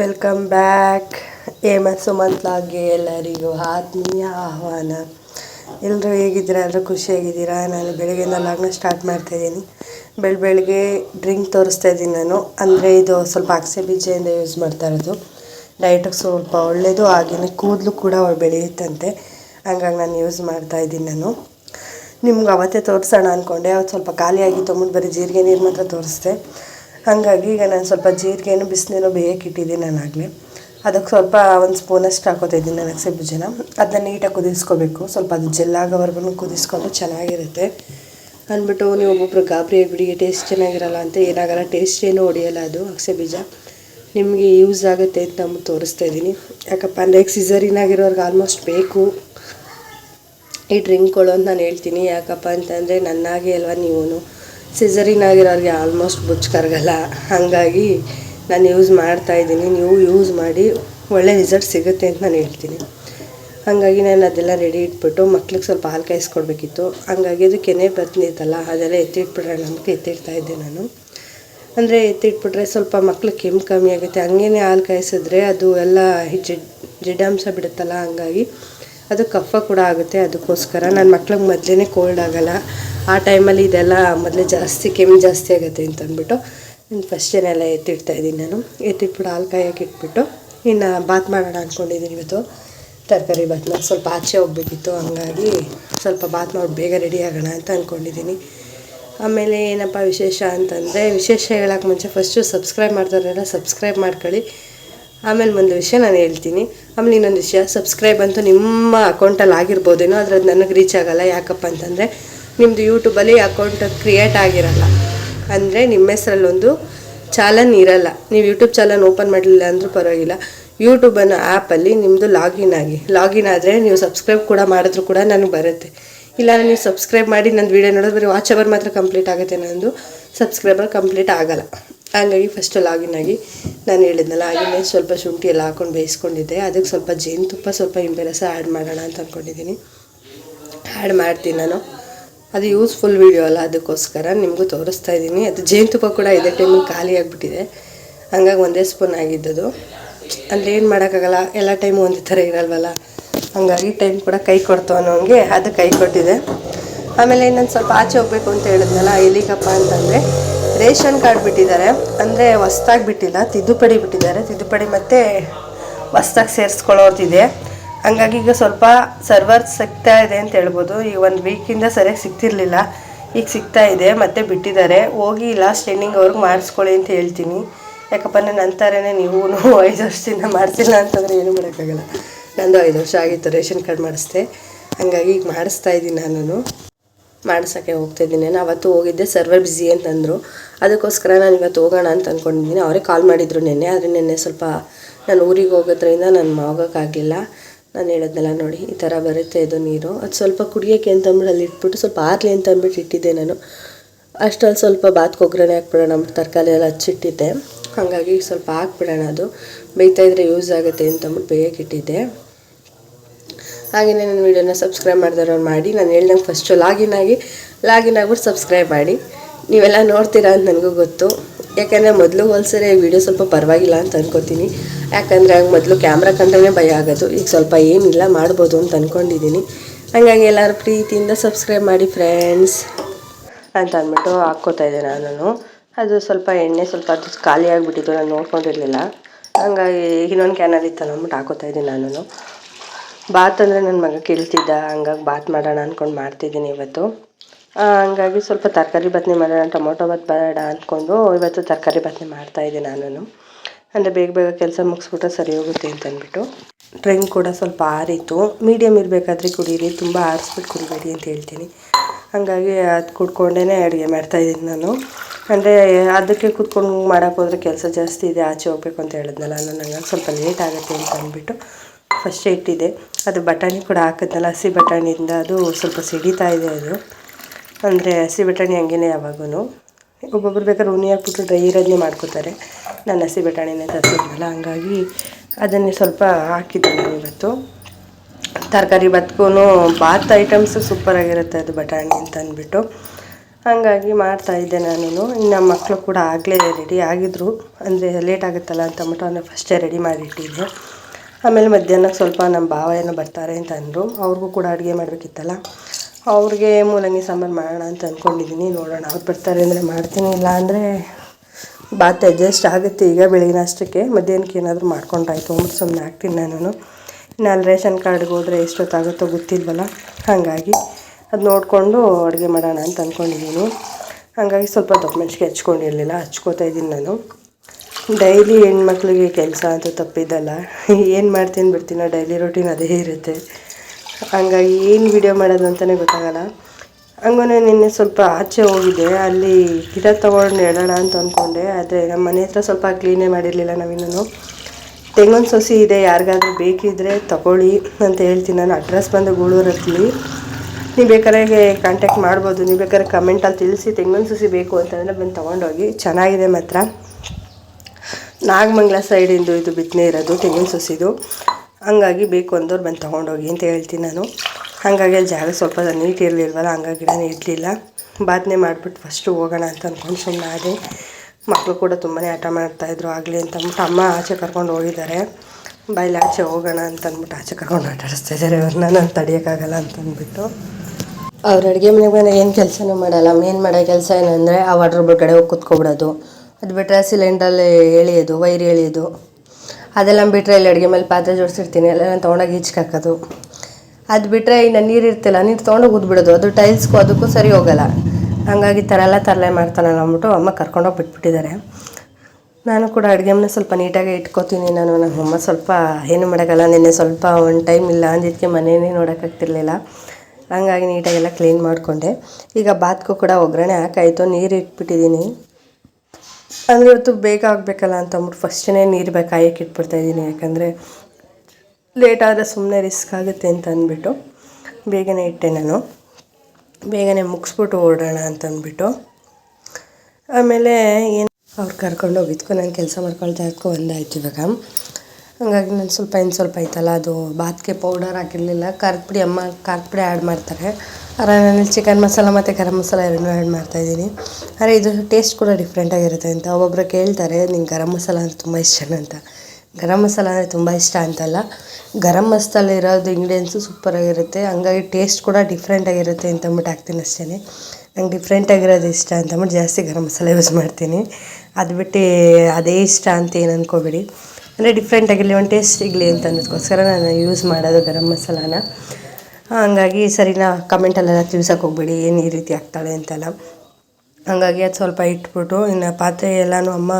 Welcome back. M S ಸುಮಂತ್ಲಾಗೆ ಎಲ್ಲರಿಗೂ ಆತ್ಮೀಯ ಆಹ್ವಾನ. ಎಲ್ಲರೂ ಹೇಗಿದ್ದೀರಾ? ಎಲ್ಲರೂ ಖುಷಿಯಾಗಿದ್ದೀರಾ ನಾನು ಬೆಳಗ್ಗೆಯಿಂದ ಲಾಗ್ನ ಸ್ಟಾರ್ಟ್ ಮಾಡ್ತಾಯಿದ್ದೀನಿ ಬೆಳ, ಬೆಳಗ್ಗೆ ಡ್ರಿಂಕ್ ತೋರಿಸ್ತಾ ಇದ್ದೀನಿ ನಾನು. ಅಂದರೆ ಇದು ಸ್ವಲ್ಪ ಅಗಸೆ ಬೀಜದಿಂದ ಯೂಸ್ ಮಾಡ್ತಾ ಇರೋದು. ಡಯಟಿಗೆ ಸ್ವಲ್ಪ ಒಳ್ಳೆಯದು ಹಾಗೆಯೇ ಕೂದಲು ಕೂಡ ಬೆಳೆಯುತ್ತಂತೆ. ಹಂಗಾಗಿ ನಾನು ಯೂಸ್ ಮಾಡ್ತಾ ಇದ್ದೀನಿ ನಾನು. ನಿಮ್ಗೆ ಅವತ್ತೇ ತೋರಿಸೋಣ ಅಂದ್ಕೊಂಡೆ ಅವತ್ತು ಸ್ವಲ್ಪ ಖಾಲಿಯಾಗಿ ತೊಗೊಂಡು ಬರೀ ಜೀರಿಗೆ, ನೀರು ಮಾತ್ರ ತೋರಿಸ್ದೆ. ಹಾಗಾಗಿ ಈಗ ನಾನು ಸ್ವಲ್ಪ ಜೀರಿಗೆನೂ ಬಿಸಿನೀರು ಬೇಯಕ್ಕೆ ಇಟ್ಟಿದ್ದೀನಿ ನಾನು ಆಗಲೇ ಅದಕ್ಕೆ ಸ್ವಲ್ಪ ಒಂದು ಸ್ಪೂನಷ್ಟು ಹಾಕೋತಾ ಇದ್ದೀನಿ ನಾನು ಅಗಸೆ ಬೀಜನ. ಅದನ್ನ ನೀಟಾಗಿ ಕುದಿಸ್ಕೋಬೇಕು. ಸ್ವಲ್ಪ ಅದು ಜೆಲ್ಲಾಗೋವರೆಗೂ ಕುದಿಸ್ಕೊಂಡು ಚೆನ್ನಾಗಿರುತ್ತೆ. ಅಂದ್ಬಿಟ್ಟು ನೀವು ಒಬ್ಬೊಬ್ರು ಗಾಬರಿ ಆಗಿಬಿಡಿ ಟೇಸ್ಟ್ ಚೆನ್ನಾಗಿರಲ್ಲ ಅಂತ ಏನಾಗಲ್ಲ. ಟೇಸ್ಟ್ ಏನೂ ಹೊಡೆಯಲ್ಲ ಅದು ಅಗಸೆ ಬೀಜ. ನಿಮಗೆ ಯೂಸ್ ಆಗುತ್ತೆ ಅಂತ ನಮ್ಗೆ ತೋರಿಸ್ತಾ ಇದ್ದೀನಿ. ಯಾಕಪ್ಪ ಅಂದರೆ ಸಿಸರಿನಾಗಿರೋರ್ಗೆ ಆಲ್ಮೋಸ್ಟ್ ಬೇಕು. ಈ ಡ್ರಿಂಕ್ಗಳು ಅಂತ ನಾನು ಹೇಳ್ತೀನಿ. ಯಾಕಪ್ಪ ಅಂತಂದರೆ ನನ್ನಾಗೆ ಅಲ್ವಾ ನೀವು ಸಿಸರಿನ್ ಆಗಿರೋರಿಗೆ ಆಲ್ಮೋಸ್ಟ್ ಬುಚ್ಚ ಕರಗಲ್ಲ ಹಾಗಾಗಿ ನಾನು ಯೂಸ್ ಮಾಡ್ತಾ ಇದ್ದೀನಿ. ನೀವು ಯೂಸ್ ಮಾಡಿ ಒಳ್ಳೆ ರಿಸಲ್ಟ್ ಸಿಗುತ್ತೆ ಅಂತ ನಾನು ಹೇಳ್ತೀನಿ. ಹಾಗಾಗಿ ನಾನು ಅದೆಲ್ಲ ರೆಡಿ ಇಟ್ಬಿಟ್ಟು ಮಕ್ಳಿಗೆ ಸ್ವಲ್ಪ ಹಾಲು ಕಾಯಿಸ್ಕೊಡ್ಬೇಕಿತ್ತು. ಹಾಗಾಗಿ ಅದು ಕೆನೆ ಬರ್ತಿತ್ತಲ್ಲ ಅದೆಲ್ಲ ಎತ್ತಿಟ್ಬಿಡೋಣ ಅಂತ ಎತ್ತಿಡ್ತಾ ಇದ್ದೆ ನಾನು. ಅಂದರೆ ಎತ್ತಿಟ್ಬಿಟ್ರೆ ಸ್ವಲ್ಪ ಮಕ್ಳು ಕೆಮ್ಮು ಕಮ್ಮಿ ಆಗುತ್ತೆ. ಹಂಗೇನೆ ಹಾಲು ಕಾಯಿಸಿದ್ರೆ ಅದು ಎಲ್ಲ ಜಿಡ್ ಜಿಡ್ಡಾಂಶ ಬಿಡುತ್ತಲ್ಲ, ಹಂಗಾಗಿ ಅದು ಕಫ ಕೂಡ ಆಗುತ್ತೆ. ಅದಕ್ಕೋಸ್ಕರ ನಾನು ಮಕ್ಳಿಗೆ ಮೊದಲೇ ಕೋಲ್ಡ್ ಆಗಲ್ಲ. ಆ ಟೈಮಲ್ಲಿ ಇದೆಲ್ಲ ಮೊದಲೇ ಜಾಸ್ತಿ, ಕೆಮ್ಮು ಜಾಸ್ತಿ ಆಗುತ್ತೆ ಅಂತ ಅಂದ್ಬಿಟ್ಟು ಫಸ್ಟೇನೆಲ್ಲ ಎತ್ತಿಡ್ತಾ ಇದ್ದೀನಿ ನಾನು. ಎತ್ತಿಟ್ಬಿಟ್ಟು ಹಾಲು ಇಟ್ಬಿಟ್ಟು ಇನ್ನು ಬಾತ್ ಮಾಡೋಣ ಅಂದ್ಕೊಂಡಿದ್ದೀನಿ ಇವತ್ತು. ತರಕಾರಿ ಬಾತ್ನ ಸ್ವಲ್ಪ ಆಚೆ ಹೋಗ್ಬೇಕಿತ್ತು, ಹಂಗಾಗಿ ಸ್ವಲ್ಪ ಬಾತ್ ಮಾಡಿ ಬೇಗ ರೆಡಿ ಆಗೋಣ ಅಂತ ಅಂದ್ಕೊಂಡಿದ್ದೀನಿ ಆಮೇಲೆ ಏನಪ್ಪ ವಿಶೇಷ ಅಂತಂದರೆ, ವಿಶೇಷ ಹೇಳೋಕ್ಕೆ ಮುಂಚೆ ಫಸ್ಟು ಸಬ್ಸ್ಕ್ರೈಬ್ ಮಾಡ್ತಾರೆಲ್ಲ ಸಬ್ಸ್ಕ್ರೈಬ್ ಮಾಡ್ಕೊಳ್ಳಿ. ಆಮೇಲೆ ಒಂದು ವಿಷಯ ನಾನು ಹೇಳ್ತೀನಿ. ಆಮೇಲೆ ಇನ್ನೊಂದು ವಿಷಯ ಸಬ್ಸ್ಕ್ರೈಬ್ ಅಂತೂ ನಿಮ್ಮ ಅಕೌಂಟಲ್ಲಿ ಆಗಿರ್ಬೋದೇನೋ, ಆದರೆ ಅದು ನನಗೆ ರೀಚ್ ಆಗೋಲ್ಲ. ಯಾಕಪ್ಪ ಅಂತಂದರೆ ನಿಮ್ಮದು ಯೂಟ್ಯೂಬಲ್ಲಿ ಅಕೌಂಟ್ ಕ್ರಿಯೇಟ್ ಆಗಿರಲ್ಲ. ಅಂದರೆ ನಿಮ್ಮ ಹೆಸ್ರಲ್ಲೊಂದು ಚಾಲನ್ ಇರಲ್ಲ. ನೀವು ಯೂಟ್ಯೂಬ್ ಚಾಲನ್ ಓಪನ್ ಮಾಡಲಿಲ್ಲ ಅಂದರೂ ಪರವಾಗಿಲ್ಲ. ಯೂಟ್ಯೂಬ್ ಅನ್ನೋ ಆ್ಯಪಲ್ಲಿ ನಿಮ್ಮದು ಲಾಗಿನ್ ಆಗಿ. ಲಾಗಿನ್ ಆದರೆ ನೀವು ಸಬ್ಸ್ಕ್ರೈಬ್ ಕೂಡ ಮಾಡಿದ್ರು ಕೂಡ ನನಗೆ ಬರುತ್ತೆ. ಇಲ್ಲ ನೀವು ಸಬ್ಸ್ಕ್ರೈಬ್ ಮಾಡಿ ನನ್ನ ವೀಡಿಯೋ ನೋಡೋದು ಬರೀ ವಾಚ್ ಅವರ್ ಮಾತ್ರ ಕಂಪ್ಲೀಟ್ ಆಗುತ್ತೆ ನಂದು. ಸಬ್ಸ್ಕ್ರೈಬರ್ ಕಂಪ್ಲೀಟ್ ಆಗಲ್ಲ. ಹಾಗಾಗಿ ಫಸ್ಟು ಲಾಗಿನ್ ಆಗಿ ನಾನು ಹೇಳಿದ್ನಲ್ಲ ಆಗಿನ ಸ್ವಲ್ಪ ಶುಂಠಿ ಎಲ್ಲ ಹಾಕೊಂಡು ಬೇಯಿಸ್ಕೊಂಡಿದ್ದೆ. ಅದಕ್ಕೆ ಸ್ವಲ್ಪ ಜೇನುತುಪ್ಪ ಸ್ವಲ್ಪ ಇಂಬೆ ರಸ ಆ್ಯಡ್ ಮಾಡೋಣ ಅಂತ ಅಂದ್ಕೊಂಡಿದ್ದೀನಿ ಆ್ಯಡ್ ಮಾಡ್ತೀನಿ ನಾನು. ಅದು ಯೂಸ್ಫುಲ್ ವೀಡಿಯೋ ಅಲ್ಲ, ಅದಕ್ಕೋಸ್ಕರ ನಿಮಗೂ ತೋರಿಸ್ತಾ ಇದ್ದೀನಿ. ಅದು ಜೇನುತುಪ್ಪ ಕೂಡ ಇದೇ ಟೈಮಿಗೆ ಖಾಲಿ ಆಗಿಬಿಟ್ಟಿದೆ. ಹಂಗಾಗಿ ಒಂದೇ ಸ್ಪೂನ್ ಆಗಿದ್ದದು. ಅಲ್ಲಿ ಏನು ಮಾಡೋಕ್ಕಾಗಲ್ಲ, ಎಲ್ಲ ಟೈಮು ಒಂದೇ ಥರ ಇರಲ್ವಲ್ಲ. ಹಂಗಾಗಿ ಟೈಮ್ ಕೂಡ ಕೈ ಕೊಡ್ತು ಅನ್ನೋಂಗೆ ಅದು ಕೈ ಕೊಟ್ಟಿದೆ. ಆಮೇಲೆ ಇನ್ನೊಂದು ಸ್ವಲ್ಪ ಆಚೆ ಹೋಗ್ಬೇಕು ಅಂತ ಹೇಳಿದ್ನಲ್ಲ ಎಲ್ಲಿಗಪ್ಪ ಅಂತಂದರೆ ರೇಷನ್ ಕಾರ್ಡ್ ಬಿಟ್ಟಿದ್ದಾರೆ. ಅಂದರೆ ಹೊಸ್ದಾಗಿ ಬಿಟ್ಟಿಲ್ಲ, ತಿದ್ದುಪಡಿ ಬಿಟ್ಟಿದ್ದಾರೆ. ತಿದ್ದುಪಡಿ ಮತ್ತು ಹೊಸ್ದಾಗಿ ಸೇರಿಸ್ಕೊಳ್ಳೋದಿದೆ ಹಂಗಾಗಿ ಈಗ ಸ್ವಲ್ಪ ಸರ್ವರ್ ಸಿಗ್ತಾ ಇದೆ ಅಂತ ಹೇಳ್ಬೋದು. ಈಗ ಒಂದು ವೀಕಿಂದ ಸರಿಯಾಗಿ ಸಿಗ್ತಿರ್ಲಿಲ್ಲ. ಈಗ ಸಿಗ್ತಾ ಇದೆ, ಮತ್ತೆ ಬಿಟ್ಟಿದ್ದಾರೆ. ಹೋಗಿ ಲಾಸ್ಟ್ ಅವ್ರಿಗೆ ಮಾಡಿಸ್ಕೊಳ್ಳಿ ಅಂತ ಹೇಳ್ತೀನಿ. ಯಾಕಪ್ಪ ನನ್ನ ನಂತರನೇ ನೀವು ಐದು ವರ್ಷದಿಂದ ಮಾಡಿಸಿಲ್ಲ ಅಂತಂದರೆ ಏನು ಮಾಡೋಕ್ಕಾಗಲ್ಲ. ನಂದು ಐದು ವರ್ಷ ಆಗಿತ್ತು ರೇಷನ್ ಕಾರ್ಡ್ ಮಾಡಿಸ್ದೆ. ಹಂಗಾಗಿ ಈಗ ಮಾಡಿಸ್ತಾ ಇದ್ದೀನಿ ನಾನು ಮಾಡ್ಸೋಕ್ಕೆ ಹೋಗ್ತಾ ಇದ್ದೀನಿ. ನಾನು ಅವತ್ತು ಹೋಗಿದ್ದೆ ಸರ್ವರ್ ಬ್ಯುಸಿ ಅಂತಂದರು ಅದಕ್ಕೋಸ್ಕರ ನಾನು ಇವತ್ತು ಹೋಗೋಣ ಅಂತ ಅಂದ್ಕೊಂಡಿದ್ದೀನಿ ಅವರೇ ಕಾಲ್ ಮಾಡಿದ್ರು ನೆನ್ನೆ. ಆದರೆ ನೆನ್ನೆ ಸ್ವಲ್ಪ ನಾನು ಊರಿಗೆ ಹೋಗೋದ್ರಿಂದ ನಾನು ಹೋಗೋಕ್ಕಾಗಲಿಲ್ಲ ನಾನು ಹೇಳಿದ್ನಲ್ಲ ನೋಡಿ, ಈ ಥರ ಬರುತ್ತೆ ಇದು ನೀರು. ಅದು ಸ್ವಲ್ಪ ಕುಡಿಯೋಕ್ಕೆ ಅಂತಂದ್ಬಿಟ್ಟು ಅಲ್ಲಿ ಇಟ್ಬಿಟ್ಟು ಸ್ವಲ್ಪ ಆರಲಿ ಅಂತ ಅಂದ್ಬಿಟ್ಟು ಇಟ್ಟಿದ್ದೆ ನಾನು. ಅಷ್ಟಲ್ಲಿ ಸ್ವಲ್ಪ ಬಾತ್ ಒಗ್ಗರಣೆ ಹಾಕ್ಬಿಡೋಣ ಅಂದ್ಬಿಟ್ಟು ತರಕಾರಿ ಎಲ್ಲ ಹಚ್ಚಿಟ್ಟಿದ್ದೆ. ಹಾಗಾಗಿ ಸ್ವಲ್ಪ ಹಾಕ್ಬಿಡೋಣ ಅದು. ಬೇಯ್ತಾ ಇದ್ರೆ ಯೂಸ್ ಆಗುತ್ತೆ ಅಂತಂದ್ಬಿಟ್ಟು ಬೇಯಕ್ಕೆ ಇಟ್ಟಿದ್ದೆ. ಹಾಗೆಯೇ ನನ್ನ ವೀಡಿಯೋನ ಸಬ್ಸ್ಕ್ರೈಬ್ ಮಾಡಿದವ್ರು ಮಾಡಿ, ನಾನು ಹೇಳ್ದಂಗೆ ಫಸ್ಟು ಲಾಗಿನ್ ಆಗಿ, ಲಾಗಿನ್ ಆಗ್ಬಿಟ್ಟು ಸಬ್ಸ್ಕ್ರೈಬ್ ಮಾಡಿ. ನೀವೆಲ್ಲ ನೋಡ್ತೀರಾ ಅಂತ ನನಗೂ ಗೊತ್ತು. ಯಾಕಂದರೆ ಮೊದಲು ಹೋಲ್ಸರೆ ವೀಡಿಯೋ ಸ್ವಲ್ಪ ಪರವಾಗಿಲ್ಲ ಅಂತ ಅನ್ಕೋತೀನಿ. ಯಾಕಂದರೆ ಹಂಗೆ ಮೊದಲು ಕ್ಯಾಮ್ರಾ ಕಂಡ್ರೇ ಭಯ ಆಗೋದು. ಈಗ ಸ್ವಲ್ಪ ಏನಿಲ್ಲ ಮಾಡ್ಬೋದು ಅಂತ ಅಂದ್ಕೊಂಡಿದ್ದೀನಿ ಹಾಗಾಗಿ ಎಲ್ಲರೂ ಪ್ರೀತಿಯಿಂದ ಸಬ್ಸ್ಕ್ರೈಬ್ ಮಾಡಿ ಫ್ರೆಂಡ್ಸ್ ಅಂತ ಅಂದ್ಬಿಟ್ಟು ಹಾಕ್ಕೋತಾ ಇದ್ದೆ ನಾನು ಅದು ಸ್ವಲ್ಪ ಎಣ್ಣೆ ಸ್ವಲ್ಪ ಅದು ಖಾಲಿ ಆಗಿಬಿಟ್ಟಿತ್ತು, ನಾನು ನೋಡ್ಕೊಂಡಿರಲಿಲ್ಲ. ಹಂಗಾಗಿ ಇನ್ನೊಂದು ಕ್ಯಾನಲ್ ಇತ್ತಲ್ಲ ಅಂದ್ಬಿಟ್ಟು ಹಾಕೋತಾ ಇದ್ದೀನಿ ನಾನು ಬಾತ್ ಅಂದರೆ ನನ್ನ ಮಗ ಕೇಳ್ತಿದ್ದ, ಹಂಗಾಗಿ ಬಾತ್ ಮಾಡೋಣ ಅಂದ್ಕೊಂಡು ಮಾಡ್ತಿದ್ದೀನಿ ಇವತ್ತು. ಹಂಗಾಗಿ ಸ್ವಲ್ಪ ತರಕಾರಿ ಬದನೆ ಮಾಡೋಣ, ಟೊಮೊಟೊ ಬಾತ್ ಬೇಡ ಅಂದ್ಕೊಂಡು ಇವತ್ತು ತರಕಾರಿ ಬದನೆ ಮಾಡ್ತಾಯಿದ್ದೆ ನಾನು ಅಂದರೆ ಬೇಗ ಬೇಗ ಕೆಲಸ ಮುಗಿಸ್ಬಿಟ್ರೆ ಸರಿ ಹೋಗುತ್ತೆ ಅಂತ ಅಂದ್ಬಿಟ್ಟು. ಡ್ರಿಂಕ್ ಕೂಡ ಸ್ವಲ್ಪ ಆರಿತ್ತು ಮೀಡಿಯಮ್ ಇರಬೇಕಾದ್ರೆ ಕುಡೀರಿ, ತುಂಬ ಆರಿಸ್ಬಿಟ್ಟು ಕುಡಿಬೇಡಿ ಅಂತ ಹೇಳ್ತೀನಿ. ಹಾಗಾಗಿ ಅದು ಕುಡ್ಕೊಂಡೇ ಅಡುಗೆ ಮಾಡ್ತಾಯಿದ್ದೀನಿ ನಾನು. ಅಂದರೆ ಅದಕ್ಕೆ ಕುತ್ಕೊಂಡು ಮಾಡೋಕೆ ಹೋದರೆ ಕೆಲಸ ಜಾಸ್ತಿ ಇದೆ, ಆಚೆ ಹೋಗ್ಬೇಕು ಅಂತ ಹೇಳಿದ್ನಲ್ಲ ನಾನು, ಹಂಗಾಗಿ ಸ್ವಲ್ಪ ಲೇಟ್ ಆಗುತ್ತೆ ಅಂತ ಅಂದ್ಬಿಟ್ಟು ಫಸ್ಟೇ ಇಟ್ಟಿದ್ದೆ. ಅದು ಬಟಾಣಿ ಕೂಡ ಹಾಕಿದ್ನಲ್ಲ, ಹಸಿ ಬಟಾಣಿಯಿಂದ ಅದು ಸ್ವಲ್ಪ ಸಿಡಿತಾ ಇದೆ ಅದು. ಅಂದರೆ ಹಸಿ ಬಟಾಣಿ ಹಂಗೇನೆ ಯಾವಾಗೂ ಒಬ್ಬೊಬ್ರು ಬೇಕಾದ್ರೆ ಉನಿ ಹಾಕ್ಬಿಟ್ಟು ಡ್ರೈ ಇರೋದನ್ನೇ ಮಾಡ್ಕೋತಾರೆ. ನಾನು ಹಸಿ ಬಟಾಣಿನೇ ತರಿಸಿದ್ನಲ್ಲ, ಹಂಗಾಗಿ ಅದನ್ನೇ ಸ್ವಲ್ಪ ಹಾಕಿದ್ದೀನಿ ಇವತ್ತು. ತರಕಾರಿ ಬತ್ಕೂ ಬಾತ್ ಐಟಮ್ಸು ಸೂಪರಾಗಿರುತ್ತೆ ಅದು ಬಟಾಣಿ ಅಂತ ಅಂದ್ಬಿಟ್ಟು. ಹಂಗಾಗಿ ಮಾಡ್ತಾಯಿದ್ದೆ ನಾನು ಇನ್ನು ಮಕ್ಕಳು ಕೂಡ ಆಗಲೇ ರೆಡಿ ಆಗಿದ್ದರು ಅಂದರೆ ಲೇಟ್ ಆಗುತ್ತಲ್ಲ ಅಂತ ಅಂದ್ಬಿಟ್ಟು ಅವನ್ನ ಫಸ್ಟೇ ರೆಡಿ ಮಾಡಿಟ್ಟಿದ್ದೆ. ಆಮೇಲೆ ಮಧ್ಯಾಹ್ನಕ್ಕೆ ಸ್ವಲ್ಪ ನಮ್ಮ ಭಾವ ಏನೋ ಬರ್ತಾರೆ ಅಂತ ಅಂದರು. ಅವ್ರಿಗೂ ಕೂಡ ಅಡುಗೆ ಮಾಡಬೇಕಿತ್ತಲ್ಲ. ಅವ್ರಿಗೆ ಮೂಲಂಗಿ ಸಾಂಬಾರು ಮಾಡೋಣ ಅಂತ ಅಂದ್ಕೊಂಡಿದ್ದೀನಿ ನೋಡೋಣ ಅವ್ರು ಬರ್ತಾರೆ ಅಂದರೆ ಮಾಡ್ತೀನಿ. ಇಲ್ಲ ಅಂದರೆ ಬಾತ್ ಅಡ್ಜಸ್ಟ್ ಆಗುತ್ತೆ ಈಗ ಬೆಳಗಿನ ಅಷ್ಟಕ್ಕೆ ಮಧ್ಯಾಹ್ನಕ್ಕೆ ಏನಾದರೂ ಅಂದ್ಬಿಟ್ಟು ಸುಮ್ಮನೆ ಹಾಕ್ತೀನಿ ನಾನು ಇನ್ನು ಅಲ್ಲಿ ರೇಷನ್ ಕಾರ್ಡ್ಗೆ ಹೋದರೆ ಎಷ್ಟೊತ್ತಾಗುತ್ತೋ ಗೊತ್ತಿಲ್ವಲ್ಲ? ಹಾಗಾಗಿ ಅದು ನೋಡಿಕೊಂಡು ಅಡುಗೆ ಮಾಡೋಣ ಅಂತ ಅಂದ್ಕೊಂಡಿದ್ದೀನಿ ಹಾಗಾಗಿ ಸ್ವಲ್ಪ ಡಾಕ್ಯುಮೆಂಟ್ಸ್ಗೆ ಹಚ್ಕೊಂಡಿರಲಿಲ್ಲ, ಹಚ್ಕೋತಾ ಇದ್ದೀನಿ ನಾನು. ಡೈಲಿ ಹೆಣ್ಮಕ್ಳಿಗೆ ಕೆಲಸ ಅಂತೂ ತಪ್ಪಿದ್ದಲ್ಲ ಏನು ಮಾಡ್ತೀನಿ ಬಿಡ್ತೀನೋ, ಡೈಲಿ ರೊಟೀನ್ ಅದೇ ಇರುತ್ತೆ. ಹಂಗಾಗಿ ಏನು ವಿಡಿಯೋ ಮಾಡೋದು ಅಂತಲೇ ಗೊತ್ತಾಗಲ್ಲ. ಹಂಗೂ ನಿನ್ನೆ ಸ್ವಲ್ಪ ಆಚೆ ಹೋಗಿದ್ದೆ, ಅಲ್ಲಿ ಗಿಡ ತೊಗೊಂಡು ನೆಡೋಣ ಅಂತ ಅಂದ್ಕೊಂಡೆ ಆದರೆ ನಮ್ಮ ಮನೆ ಹತ್ರ ಸ್ವಲ್ಪ ಕ್ಲೀನೇ ಮಾಡಿರಲಿಲ್ಲ ನಾವಿನ್ನೂ. ತೆಂಗಿನ ಸೊಸಿ ಇದೆ, ಯಾರಿಗಾದ್ರೂ ಬೇಕಿದ್ದರೆ ತಗೊಳ್ಳಿ ಅಂತ ಹೇಳ್ತೀನಿ. ನಾನು ಅಡ್ರೆಸ್ ಬಂದು ಗೂಳೂರಲ್ಲಿ ನೀವು ಬೇಕಾದ್ರೆ ಕಾಂಟ್ಯಾಕ್ಟ್ ಮಾಡ್ಬೋದು, ನೀವು ಬೇಕಾದ್ರೆ ಕಮೆಂಟಲ್ಲಿ ತಿಳಿಸಿ ತೆಂಗಿನ ಸೊಸಿ ಬೇಕು ಅಂತಂದರೆ ಬಂದು ತೊಗೊಂಡೋಗಿ. ಚೆನ್ನಾಗಿದೆ ಮಾತ್ರ. ನಾಗಮಂಗಲ ಸೈಡಿಂದು ಇದು ಬಿತ್ತನೆ ಇರೋದು ತೆಂಗಿನ ಸೊಸಿದು. ಹಂಗಾಗಿ ಬೇಕು ಅಂದವ್ರು ಬಂದು ತೊಗೊಂಡೋಗಿ ಅಂತ ಹೇಳ್ತೀನಿ ನಾನು. ಹಾಗಾಗಿ ಅಲ್ಲಿ ಜಾಗ ಸ್ವಲ್ಪ ನೀಟ್ ಇರಲಿಲ್ವಲ್ಲ, ಹಂಗಾಗಿ ಗಿಡನೇ ಇರಲಿಲ್ಲ. ಬಾದನೆ ಮಾಡಿಬಿಟ್ಟು ಫಸ್ಟು ಹೋಗೋಣ ಅಂತ ಅಂದ್ಕೊಂಡು ಸುಮ್ಮನೆ ಮಕ್ಕಳು ಕೂಡ ತುಂಬಾ ಆಟ ಮಾಡ್ತಾಯಿದ್ರು ಆಗಲಿ ಅಂತ ಅಂದ್ಬಿಟ್ಟು ಅಮ್ಮ ಆಚೆ ಕರ್ಕೊಂಡು ಹೋಗಿದ್ದಾರೆ. ಬಾಯಿಲಿ ಆಚೆ ಹೋಗೋಣ ಅಂತ ಅಂದ್ಬಿಟ್ಟು ಆಚೆ ಕರ್ಕೊಂಡು ಆಟ ಆಡಿಸ್ತಾ ಇದ್ದಾರೆ ಅವ್ರನ್ನ ನಾನು ತಡೆಯೋಕ್ಕಾಗಲ್ಲ ಅಂತ ಅಂದ್ಬಿಟ್ಟು. ಅವ್ರ ಅಡುಗೆ ಮನೆಗೆ ಬಂದು ಏನು ಕೆಲಸನೂ ಮಾಡಲ್ಲ. ಏನು ಮಾಡೋ ಕೆಲಸ ಏನಂದರೆ ಆ ವಾಟ್ರ್ ಕಡೆ ಹೋಗಿ ಕುತ್ಕೊಬಿಡೋದು. ಅದು ಬಿಟ್ಟರೆ ಸಿಲಿಂಡ್ರಲ್ಲಿ ಎಳೆಯೋದು ವೈರ್ ಎಳೆಯೋದು. ಅದೆಲ್ಲ ಬಿಟ್ಟರೆ ಇಲ್ಲಿ ಅಡುಗೆ ಮೇಲೆ ಪಾತ್ರೆ ಜೋಡಿಸಿರ್ತೀನಿ. ಎಲ್ಲ ನಾನು ತೊಗೊಂಡೋಗಿ ಈಚ್ಕಾಕೋದು ಅದು ಬಿಟ್ಟರೆ ಇನ್ನು ನೀರು ಇರ್ತಿಲ್ಲ. ನೀರು ತೊಗೊಂಡೋಗಿ ಉದ್ಬಿಡೋದು. ಅದು ಟೈಲ್ಸ್ಗೂ ಅದಕ್ಕೂ ಸರಿ ಹೋಗಲ್ಲ. ಹಂಗಾಗಿ ಥರ ಎಲ್ಲ ತರಲೆ ಮಾಡ್ತಾನಲ್ಲ ಅಂದ್ಬಿಟ್ಟು ಅಮ್ಮ ಕರ್ಕೊಂಡೋಗಿ ಬಿಟ್ಬಿಟ್ಟಿದ್ದಾರೆ. ನಾನು ಕೂಡ ಅಡುಗೆ ಮನೆ ಸ್ವಲ್ಪ ನೀಟಾಗಿ ಇಟ್ಕೋತೀನಿ. ನಾನು ನಮ್ಮ ಅಮ್ಮ ಸ್ವಲ್ಪ ಏನು ಮಾಡೋಕ್ಕಲ್ಲ ನಿನ್ನೆ ಸ್ವಲ್ಪ ಒಂದು ಟೈಮ್ ಇಲ್ಲ ಅಂದಿದ್ದಕ್ಕೆ ಮನೇನೇ ನೋಡೋಕ್ಕಾಗ್ತಿರ್ಲಿಲ್ಲ ಹಂಗಾಗಿ ನೀಟಾಗೆಲ್ಲ ಕ್ಲೀನ್ ಮಾಡಿಕೊಂಡೆ. ಈಗ ಬಾತ್ಗೂ ಕೂಡ ಒಗ್ಗರಣೆ ಹಾಕಾಯಿತು. ನೀರು ಇಟ್ಬಿಟ್ಟಿದ್ದೀನಿ. ಅಂದರೆ ಇವತ್ತು ಬೇಗ ಆಗಬೇಕಲ್ಲ ಅಂತ ಅಂದ್ಬಿಟ್ಟು ಫಸ್ಟೇ ನೀರು ಬೇಕು ಕಾಯಕ್ಕೆ ಇಟ್ಬಿಡ್ತಾಯಿದ್ದೀನಿ ಯಾಕಂದರೆ ಲೇಟ್ ಆದರೆ ಸುಮ್ಮನೆ ರಿಸ್ಕ್ ಆಗುತ್ತೆ ಅಂತ ಅಂದ್ಬಿಟ್ಟು ಬೇಗನೆ ಇಟ್ಟೆ ನಾನು. ಬೇಗನೆ ಮುಗಿಸ್ಬಿಟ್ಟು ಓಡೋಣ ಅಂತ ಅಂದ್ಬಿಟ್ಟು. ಆಮೇಲೆ ಏನು ಅವ್ರು ಕರ್ಕೊಂಡು ಹೋಗಿದ್ಕೊ ನಾನು ಕೆಲಸ ಮಾಡ್ಕೊಳ್ತಾ ಇದ್ಕೊ, ಒಂದಾಯ್ತು ಇವಾಗ. ಹಂಗಾಗಿ ನಾನು ಸ್ವಲ್ಪ ಇನ್ನು ಸ್ವಲ್ಪ ಐತಲ್ಲ, ಅದು ಬಾತ್ಗೆ ಪೌಡರ್ ಹಾಕಿರಲಿಲ್ಲ. ಖಾರದ ಪುಡಿ ಅಮ್ಮ ಖಾರದ ಪುಡಿ ಆ್ಯಡ್ ಮಾಡ್ತಾರೆ. ಆದರೆ ನಾನು ಚಿಕನ್ ಮಸಾಲ ಮತ್ತು ಗರಂ ಮಸಾಲ ಎರಡನ್ನೂ ಆ್ಯಡ್ ಮಾಡ್ತಾಯಿದ್ದೀನಿ ಆದರೆ ಇದು ಟೇಸ್ಟ್ ಕೂಡ ಡಿಫ್ರೆಂಟಾಗಿರುತ್ತೆ ಅಂತ ಒಬ್ಬೊಬ್ಬರು ಕೇಳ್ತಾರೆ, ನಿಂಗೆ ಗರಂ ಮಸಾಲ ಅಂದರೆ ತುಂಬ ಇಷ್ಟ ಅಂತ. ಗರಂ ಮಸಾಲ ಅಂದರೆ ತುಂಬ ಇಷ್ಟ ಅಂತಲ್ಲ. ಗರಂ ಮಸಾಲ ಇರೋದು ಇಂಗ್ರೀಡಿಯೆಂಟ್ಸು ಸೂಪರಾಗಿರುತ್ತೆ ಹಂಗಾಗಿ ಟೇಸ್ಟ್ ಕೂಡ ಡಿಫ್ರೆಂಟಾಗಿರುತ್ತೆ ಅಂತ ಅಂದ್ಬಿಟ್ಟು ಹಾಕ್ತೀನಿ ಅಷ್ಟೇ ನಂಗೆ ಡಿಫ್ರೆಂಟಾಗಿರೋದು ಇಷ್ಟ ಅಂತ ಅಂದ್ಬಿಟ್ಟು ಜಾಸ್ತಿ ಗರಂ ಮಸಾಲೆ ಯೂಸ್ ಮಾಡ್ತೀನಿ. ಅದು ಬಿಟ್ಟು ಅದೇ ಇಷ್ಟ ಅಂತ ಏನು ಅಂದ್ಕೋಬೇಡಿ ಅಂದರೆ ಡಿಫ್ರೆಂಟಾಗಿರಲಿ ಒಂದು ಟೇಸ್ಟ್ ಇರಲಿ ಅಂತ ಅನ್ನೋದಕ್ಕೋಸ್ಕರ ನಾನು ಯೂಸ್ ಮಾಡೋದು ಗರಂ ಮಸಾಲಾನ. ಹಂಗಾಗಿ ಸರಿನಾ ಕಮೆಂಟಲ್ಲೆಲ್ಲ ತಿಳ್ಸೋಕೆ ಹೋಗ್ಬೇಡಿ, ಏನು ಈ ರೀತಿ ಆಗ್ತಾಳೆ ಅಂತೆಲ್ಲ. ಹಾಗಾಗಿ ಅದು ಸ್ವಲ್ಪ ಇಟ್ಬಿಟ್ಟು, ಇನ್ನು ಪಾತ್ರೆ ಎಲ್ಲನೂ ಅಮ್ಮ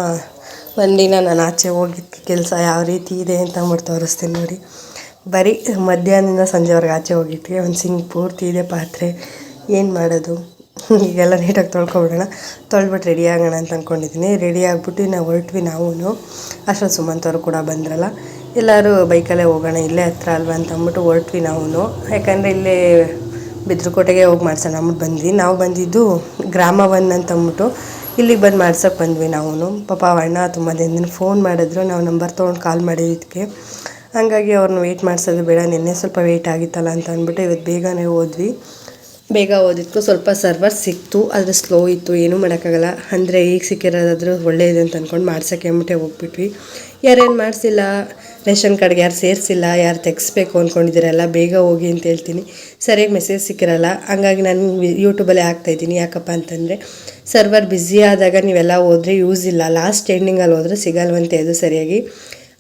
ಒಂದಿನ ನಾನು ಆಚೆ ಹೋಗಿದ್ದ ಕೆಲಸ ಯಾವ ರೀತಿ ಇದೆ ಅಂತ ಮಾಡಿ ತೋರಿಸ್ತೀನಿ ನೋಡಿ. ಬರೀ ಮಧ್ಯಾಹ್ನದಿಂದ ಸಂಜೆವರೆಗೆ ಆಚೆ ಹೋಗಿದ್ವಿ ಒಂದು ಸಿಂಗ್ ಪೂರ್ತಿ ಇದೆ ಪಾತ್ರೆ, ಏನು ಮಾಡೋದು? ಈಗೆಲ್ಲ ನೀಟಾಗಿ ತೊಳ್ಕೊಬಿಡೋಣ. ತೊಳ್ಬಿಟ್ಟು ರೆಡಿ ಆಗೋಣ ಅಂತ ಅಂದ್ಕೊಂಡಿದ್ದೀನಿ ರೆಡಿ ಆಗಿಬಿಟ್ಟು ನಾವು ಹೊರಟ್ವಿ ನಾವು ಅಷ್ಟೊಂದು ಸುಮಂತ್ ಅವರು ಕೂಡ ಬಂದ್ರಲ್ಲ. ಎಲ್ಲರೂ ಬೈಕಲ್ಲೇ ಹೋಗೋಣ, ಇಲ್ಲೇ ಹತ್ರ ಅಲ್ವಾ ಅಂತ ಅಂದ್ಬಿಟ್ಟು ಹೊರಟ್ವಿ ನಾವು ಯಾಕಂದರೆ ಇಲ್ಲೇ ಬಿದ್ರಕೋಟೆಗೆ ಹೋಗಿ ಮಾಡ್ಸೋಣ ಅಂದ್ಬಿಟ್ಟು ಬಂದ್ವಿ. ನಾವು ಬಂದಿದ್ದು ಗ್ರಾಮ ಒನ್ ಅಂತ ಅಂದ್ಬಿಟ್ಟು ಇಲ್ಲಿಗೆ ಬಂದು ಮಾಡ್ಸೋಕೆ ಬಂದ್ವಿ ನಾವು ಪಾಪ ಅಣ್ಣ ತುಂಬ ದಿನದಿಂದ ಫೋನ್ ಮಾಡಿದ್ರು. ನಾವು ನಂಬರ್ ತೊಗೊಂಡು ಕಾಲ್ ಮಾಡಿದ್ದಕ್ಕೆ. ಹಂಗಾಗಿ ಅವ್ರನ್ನ ವೆಯ್ಟ್ ಮಾಡಿಸೋದು ಬೇಡ. ನಿನ್ನೆ ಸ್ವಲ್ಪ ವೆಯ್ಟ್ ಆಗಿತ್ತಲ್ಲ ಅಂತ ಅಂದ್ಬಿಟ್ಟು ಇವತ್ತು ಬೇಗನೆ ಹೋದ್ವಿ. ಬೇಗ ಓದಿದ್ಕು ಸ್ವಲ್ಪ ಸರ್ವರ್ ಸಿಕ್ತು, ಆದರೆ ಸ್ಲೋ ಇತ್ತು, ಏನೂ ಮಾಡೋಕ್ಕಾಗಲ್ಲ. ಅಂದರೆ ಈಗ ಸಿಕ್ಕಿರೋದಾದ್ರೂ ಒಳ್ಳೆಯದು ಅಂತ ಅಂದ್ಕೊಂಡು ಮಾಡ್ಸೋಕ್ಕೆ ಅಂದ್ಬಿಟ್ಟೆ ಹೋಗ್ಬಿಟ್ವಿ. ಯಾರೇನು ಮಾಡಿಸಿಲ್ಲ, ರೇಷನ್ ಕಾರ್ಡ್ಗೆ ಯಾರು ಸೇರಿಸಿಲ್ಲ, ಯಾರು ತೆಗೆಸ್ಬೇಕು ಅಂದ್ಕೊಂಡಿದ್ದೀರಲ್ಲ ಬೇಗ ಹೋಗಿ ಅಂತ ಹೇಳ್ತೀನಿ. ಸರಿಯಾಗಿ ಮೆಸೇಜ್ ಸಿಕ್ಕಿರಲ್ಲ. ಹಂಗಾಗಿ ನಾನು ಯೂಟ್ಯೂಬಲ್ಲೇ ಹಾಕ್ತಾಯಿದ್ದೀನಿ ಯಾಕಪ್ಪ ಅಂತಂದರೆ ಸರ್ವರ್ ಬ್ಯುಸಿ ಆದಾಗ ನೀವೆಲ್ಲ ಹೋದರೆ ಯೂಸ್ ಇಲ್ಲ. ಲಾಸ್ಟ್ ಎಂಡಿಂಗಲ್ಲಿ ಹೋದರೆ ಸಿಗಲ್ವಂತೆ ಅದು ಸರಿಯಾಗಿ.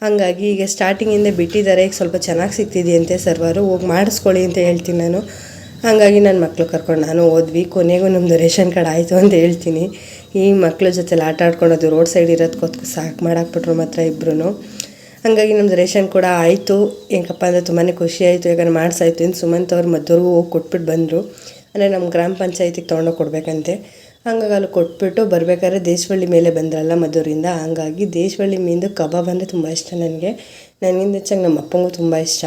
ಹಂಗಾಗಿ ಈಗ ಸ್ಟಾರ್ಟಿಂಗಿಂದ ಬಿಟ್ಟಿದ್ದಾರೆ. ಈಗ ಸ್ವಲ್ಪ ಚೆನ್ನಾಗಿ ಸಿಗ್ತಿದೆಯಂತೆ ಸರ್ವರು ಹೋಗಿ ಮಾಡಿಸ್ಕೊಳ್ಳಿ ಅಂತ ಹೇಳ್ತೀನಿ ನಾನು. ಹಾಗಾಗಿ ನನ್ನ ಮಕ್ಕಳು ಕರ್ಕೊಂಡು ನಾನು ಓದ್ವಿ ಕೊನೆಗೂ ನಮ್ಮದು ರೇಷನ್ ಕಾರ್ಡ್ ಆಯಿತು ಅಂತ ಹೇಳ್ತೀನಿ. ಈ ಮಕ್ಕಳ ಜೊತೆಲಿ ಆಟ ಆಡ್ಕೊಳೋದು ರೋಡ್ ಸೈಡ್ ಇರೋದಕ್ಕೋಸ್ಕರ ಸಾಕು ಮಾಡಾಕ್ಬಿಟ್ರು ಮಾತ್ರ ಇಬ್ಬರೂ ಹಾಗಾಗಿ ನಮ್ಮದು ರೇಷನ್ ಕೂಡ ಆಯಿತು. ಏನಕ್ಕಪ್ಪ ಅಂದರೆ ತುಂಬಾ ಖುಷಿ ಆಯಿತು. ಯಾಕಂದ್ರೆ ಮಾಡಿಸಾಯ್ತು ಇನ್ನು ಸುಮಂತ್ ಅವ್ರು ಮದ್ದವ್ರಿಗೂ ಹೋಗಿ ಕೊಟ್ಬಿಟ್ಟು ಬಂದರು. ಅಂದರೆ ನಮ್ಮ ಗ್ರಾಮ ಪಂಚಾಯತಿಗೆ ತೊಗೊಂಡೋಗಿ ಕೊಡಬೇಕಂತೆ. ಹಂಗಾಗಿ ಅಲ್ಲಿ ಕೊಟ್ಬಿಟ್ಟು ಬರಬೇಕಾದ್ರೆ ದೇಶವಳ್ಳಿ ಮೇಲೆ ಬಂದ್ರಲ್ಲ ಮದ್ದೂರಿಂದ. ಹಂಗಾಗಿ ದೇಶವಳ್ಳಿ ಮೀನು ಕಬಾಬ್ ಅಂದರೆ ತುಂಬ ಇಷ್ಟ ನನಗೆ. ನನಗಿಂತ ಹೆಚ್ಚಾಗಿ ನಮ್ಮ ಅಪ್ಪಂಗೂ ತುಂಬ ಇಷ್ಟ.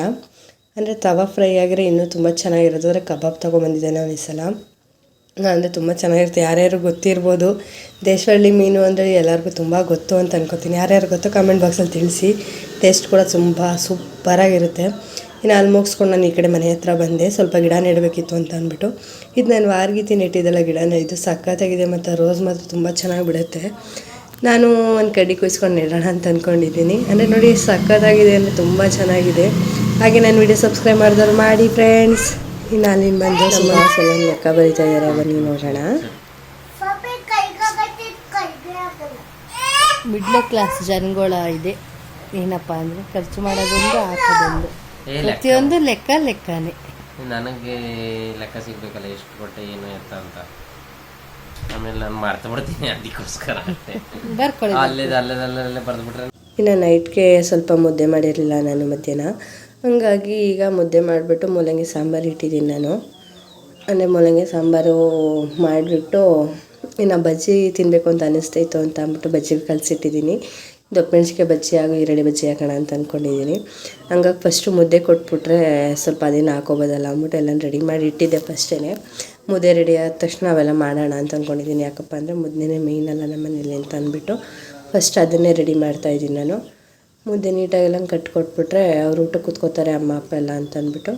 ಅಂದರೆ ತವಾ ಫ್ರೈ ಆಗಿದ್ರೆ ಇನ್ನೂ ತುಂಬ ಚೆನ್ನಾಗಿರೋದು ಅಂದರೆ ಕಬಾಬ್ ತೊಗೊಂಬಂದಿದ್ದೆ ನಾವು ಈ ಸಲ. ಅಂದರೆ ತುಂಬ ಚೆನ್ನಾಗಿರುತ್ತೆ. ಯಾರ್ಯಾರು ಗೊತ್ತಿರ್ಬೋದು, ದೇಶವಳ್ಳಿ ಮೀನು ಅಂದರೆ ಎಲ್ಲರಿಗೂ ತುಂಬ ಗೊತ್ತು ಅಂತ ಅನ್ಕೋತೀನಿ. ಯಾರ್ಯಾರು ಗೊತ್ತು ಕಮೆಂಟ್ ಬಾಕ್ಸಲ್ಲಿ ತಿಳಿಸಿ. ಟೇಸ್ಟ್ ಕೂಡ ತುಂಬ ಸೂಪರಾಗಿರುತ್ತೆ ಇನ್ನು ಅಲ್ಲಿ ಮುಗಿಸ್ಕೊಂಡು ನಾನು ಈ ಕಡೆ ಮನೆ ಹತ್ರ ಬಂದೆ. ಸ್ವಲ್ಪ ಗಿಡ ನೆಡಬೇಕಿತ್ತು ಅಂತ ಅಂದ್ಬಿಟ್ಟು. ಇದು ನಾನು ವಾರ್ಗೀತಿ ನೆಟ್ಟಿದ್ದೆಲ್ಲ ಗಿಡನ ಇದು ಸಕ್ಕತ್ತಾಗಿದೆ ಮತ್ತು ರೋಸ್ ಮಾತ್ರ ತುಂಬ ಚೆನ್ನಾಗಿ ಬಿಡುತ್ತೆ. ನಾನು ಒಂದು ಕಡ್ಡಿ ಕುಯ್ಸ್ಕೊಂಡು ನೆಡೋಣ ಅಂತ ಅಂದ್ಕೊಂಡಿದ್ದೀನಿ ಅಂದರೆ ನೋಡಿ ಸಕ್ಕತ್ತಾಗಿದೆ ಅಂದರೆ ತುಂಬ ಚೆನ್ನಾಗಿದೆ. ಹಾಗೆ ನನ್ನ ವಿಡಿಯೋ ಸಬ್ಸ್ಕ್ರೈಬ್ ಮಾಡಿದವ್ರು ಮಾಡಿ ಫ್ರೆಂಡ್ಸ್ ಇನ್ನು ಅಲ್ಲಿಂದ ಬಂದು ಸುಮಾರು ಸಲ ಲೆಕ್ಕ ಬರೀತಾ ಇದ್ದಾರೆ ಬನ್ನಿ ನೋಡೋಣ. ಮಿಡ್ಲ್ ಕ್ಲಾಸ್ ಜನಗಳ ಇದೆ. ಏನಪ್ಪ ಅಂದ್ರೆ ಖರ್ಚು ಮಾಡೋದೊಂದು ಹಾಕೋದೊಂದು ಏ ಲೆಕ್ಕ. ಪ್ರತಿಯೊಂದು ಲೆಕ್ಕ ಲೆಕ್ಕನೇ. ನನಗೆ ಲೆಕ್ಕ ಸಿಗ್ಬೇಕಲ್ಲ ಎಷ್ಟು ಕೊಟ್ಟೆ ಏನು ಎತ್ತ ಅಂತ. ಆಮೇಲೆ ನಾನು ಮಾಡ್ತಾ ಬಿಡ್ತೀನಿ ಅದಕ್ಕೋಸ್ಕರ ಬರ್ಕೊಳ್ಳಿ ಅಲ್ಲೇ ಅಲ್ಲೇ ಅಲ್ಲೇ ಬರೆದ್ಬಿಟ್ರೆ ಇನ್ನು ನೈಟ್ಗೆ ಸ್ವಲ್ಪ ಮುದ್ದೆ ಮಾಡಿರಲಿಲ್ಲ ನಾನು ಮಧ್ಯಾಹ್ನ. ಹಂಗಾಗಿ ಈಗ ಮುದ್ದೆ ಮಾಡಿಬಿಟ್ಟು ಮೂಲಂಗಿ ಸಾಂಬಾರು ಇಟ್ಟಿದ್ದೀನಿ ನಾನು. ಅಂದರೆ ಮೂಲಂಗಿ ಸಾಂಬಾರು ಮಾಡಿಬಿಟ್ಟು ಇನ್ನು ಬಜ್ಜಿ ತಿನ್ನಬೇಕು ಅಂತ ಅನ್ನಿಸ್ತೈತು ಅಂತ ಅಂದ್ಬಿಟ್ಟು ಬಜ್ಜಿಗೆ ಕಲಸಿಟ್ಟಿದ್ದೀನಿ. ದೊಪ್ಪಮೆಣ್ಸಿಕಾಯಿ ಬಜ್ಜಿ ಹಾಗೂ ಈರುಳ್ಳಿ ಬಜ್ಜಿ ಹಾಕೋಣ ಅಂತ ಅಂದ್ಕೊಂಡಿದ್ದೀನಿ ಹಂಗಾಗಿ ಫಸ್ಟು ಮುದ್ದೆ ಕೊಟ್ಬಿಟ್ರೆ ಸ್ವಲ್ಪ ಅದೇನು ಹಾಕೋಬೋದಲ್ಲ ಅಂದ್ಬಿಟ್ಟು ಎಲ್ಲ ರೆಡಿ ಮಾಡಿ ಇಟ್ಟಿದ್ದೆ ಫಸ್ಟೇ ಮುದ್ದೆ ರೆಡಿ ಆದ ತಕ್ಷಣ ಅವೆಲ್ಲ ಮಾಡೋಣ ಅಂತ ಅಂದ್ಕೊಂಡಿದ್ದೀನಿ ಯಾಕಪ್ಪ ಅಂದರೆ ಮುದ್ದೆನೇ ಮೇಯ್ನಲ್ಲ ನಮ್ಮ ಮನೇಲಿ ಅಂತ ಅಂದ್ಬಿಟ್ಟು ಫಸ್ಟ್ ಅದನ್ನೇ ರೆಡಿ ಮಾಡ್ತಾಯಿದ್ದೀನಿ ನಾನು. ಮುದ್ದೆ ನೀಟಾಗೆಲ್ಲ ಕಟ್ಕೊಟ್ಬಿಟ್ರೆ ಅವ್ರು ಊಟ ಕೂತ್ಕೋತಾರೆ, ಅಮ್ಮ, ಅಪ್ಪ ಎಲ್ಲ ಅಂತ ಅಂದ್ಬಿಟ್ಟು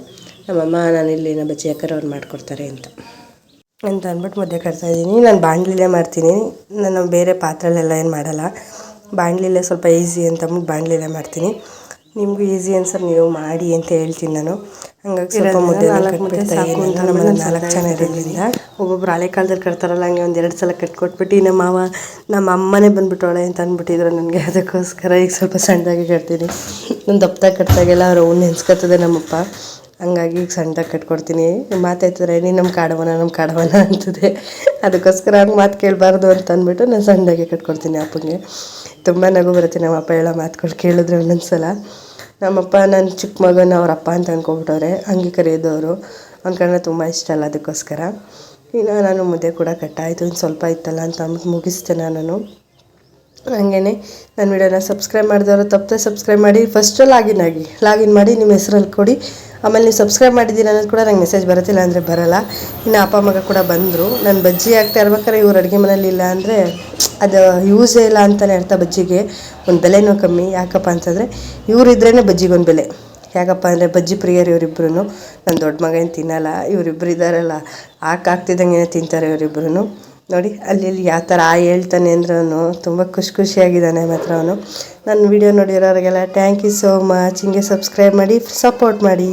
ನಮ್ಮಮ್ಮ, ನಾನು ಇಲ್ಲಿ ನಮ್ಮ ಬಚ್ಚಿ ಯಾಕಾರ ಅವ್ರು ಮಾಡಿಕೊಡ್ತಾರೆ ಅಂತ. ಅಂತ ಅಂದ್ಬಿಟ್ಟು ಮುದ್ದೆ ಕಟ್ತಾ ಇದ್ದೀನಿ. ನಾನು ಬಾಣಲಿಲೇ ಮಾಡ್ತೀನಿ. ನಾನು ಬೇರೆ ಪಾತ್ರೆಲೆಲ್ಲ ಏನು ಮಾಡಲ್ಲ. ಬಾಣಲಿಲೇ ಸ್ವಲ್ಪ ಈಸಿ ಅಂತ ಅಂದ್ಬಿಟ್ಟು ಮಾಡ್ತೀನಿ. ನಿಮಗೂ ಈಸಿ ಅನ್ಸರ್ ನೀವು ಮಾಡಿ ಅಂತ ಹೇಳ್ತೀನಿ ನಾನು. ಹಂಗಾಗಿ ಸ್ವಲ್ಪ ಮುದ್ದೆ ನಮ್ಮಲ್ಲಿ ನಾಲ್ಕು ಜನ ಇರೋದ್ರಿಂದ. ಒಬ್ಬೊಬ್ರು ಹಳೆ ಕಾಲದಲ್ಲಿ ಕಟ್ತಾರಲ್ಲ ಹಂಗೆ ಒಂದು ಎರಡು ಸಲ ಕಟ್ಕೊಟ್ಬಿಟ್ಟು ನಮ್ಮ ಮಾವ ನಮ್ಮ ಅಮ್ಮನೇ ಬಂದ್ಬಿಟ್ಟವಳೆ ಅಂತ ಅಂದ್ಬಿಟ್ಟಿದ್ರು ನನಗೆ. ಅದಕ್ಕೋಸ್ಕರ ಈಗ ಸ್ವಲ್ಪ ಸಣ್ಣದಾಗಿ ಕಟ್ತೀನಿ. ನಾನು ದಪ್ಪದಾಗಿ ಕಟ್ದಾಗೆಲ್ಲ ಅವ್ರು ಅವ್ನು ನೆನ್ಸ್ಕೊತದೆ ನಮ್ಮಪ್ಪ. ಹಂಗಾಗಿ ಈಗ ಸಣ್ಣದಾಗಿ ಕಟ್ಕೊಡ್ತೀನಿ. ಮಾತಾಯ್ತಾರೆ ನೀನು ನಮ್ಮ ಕಾಡವನ ನಮ್ಮ ಕಾಡವನ ಅಂತದೆ. ಅದಕ್ಕೋಸ್ಕರ ಹಂಗೆ ಮಾತು ಕೇಳಬಾರ್ದು ಅಂತ ಅಂದ್ಬಿಟ್ಟು ನಾನು ಸಣ್ಣದಾಗೆ ಕಟ್ಕೊಡ್ತೀನಿ ಅಪ್ಪಂಗೆ. ತುಂಬ ನಗು ಬರುತ್ತೆ ನಮ್ಮ ಅಪ್ಪ ಹೇಳೋ ಮಾತುಗಳು ಕೇಳಿದ್ರೆ ಒಂದೊಂದು ಸಲ ನಮ್ಮಪ್ಪ ನನ್ನ ಚಿಕ್ಕ ಮಗನ ಅವರಪ್ಪ ಅಂತ ಅಂದ್ಕೊಬಿಟ್ಟವ್ರೆ ಹಂಗೆ ಕರೆಯೋದವರು ಅವ್ನ ಕಂಡ್ರೆ ತುಂಬ ಇಷ್ಟ ಅಲ್ಲ ಅದಕ್ಕೋಸ್ಕರ. ಇನ್ನು ನಾನು ಮುದ್ದೆ ಕೂಡ ಕಟ್ಟಾಯಿತು ಇನ್ನು ಸ್ವಲ್ಪ ಇತ್ತಲ್ಲ ಅಂತ ಅಂದ್ಬಿಟ್ಟು ಮುಗಿಸ್ತೇನೆ ನಾನು. ಹಾಗೇ ನನ್ನ ವಿಡಿಯೋನ ಸಬ್ಸ್ಕ್ರೈಬ್ ಮಾಡಿದವರು ತಪ್ಪದೆ ಸಬ್ಸ್ಕ್ರೈಬ್ ಮಾಡಿ ಫಸ್ಟ್ ಲಾಗಿನ್ ಆಗಿ ಲಾಗಿನ್ ಮಾಡಿ ನಿಮ್ಮ ಹೆಸರಲ್ಲಿ ಕೊಡಿ. ಆಮೇಲೆ ನೀವು ಸಬ್ಸ್ಕ್ರೈಬ್ ಮಾಡಿದ್ದೀರ ಅನ್ನೋದು ಕೂಡ ನಂಗೆ ಮೆಸೇಜ್ ಬರುತ್ತಿಲ್ಲ ಅಂದರೆ ಬರಲ್ಲ. ಇನ್ನು ಅಪ್ಪ ಮಗ ಕೂಡ ಬಂದರು. ನಾನು ಬಜ್ಜಿ ಹಾಕ್ತಾ ಇರ್ಬೇಕಾದ್ರೆ ಇವ್ರು ಅಡುಗೆ ಮನೇಲಿ ಇಲ್ಲ ಅಂದರೆ ಅದು ಯೂಸೇ ಇಲ್ಲ ಅಂತಲೇ ಅರ್ಥ ಬಜ್ಜಿಗೆ. ಒಂದು ಬೆಲೆನೂ ಕಮ್ಮಿ. ಯಾಕಪ್ಪ ಅಂತಂದರೆ ಇವ್ರು ಇದ್ರೇ ಬಜ್ಜಿಗೊಂದು ಬೆಲೆ. ಯಾಕಪ್ಪ ಅಂದರೆ ಬಜ್ಜಿ ಪ್ರಿಯರು ಇವರಿಬ್ರು ನನ್ನ ದೊಡ್ಡ ಮಗ ಏನು ತಿನ್ನಲ್ಲ ಇವರಿಬ್ಬರು ಇದ್ದಾರಲ್ಲ ಹಾಕಾಗ್ತಿದ್ದಂಗೆ ತಿಂತಾರೆ ಇವರಿಬ್ರು ನೋಡಿ, ಅಲ್ಲಿ ಯಾವ ಥರ ಆ ಹೇಳ್ತಾನೆ ಅಂದ್ರೂ ತುಂಬ ಖುಷಿ ಖುಷಿಯಾಗಿದ್ದಾನೆ ಮಾತ್ರ ಅವನು. ನನ್ನ ವಿಡಿಯೋ ನೋಡಿರೋರಿಗೆಲ್ಲ ಥ್ಯಾಂಕ್ ಯು ಸೋ ಮಚ್ ಹಿಂಗೆ ಸಬ್ಸ್ಕ್ರೈಬ್ ಮಾಡಿ ಸಪೋರ್ಟ್ ಮಾಡಿ.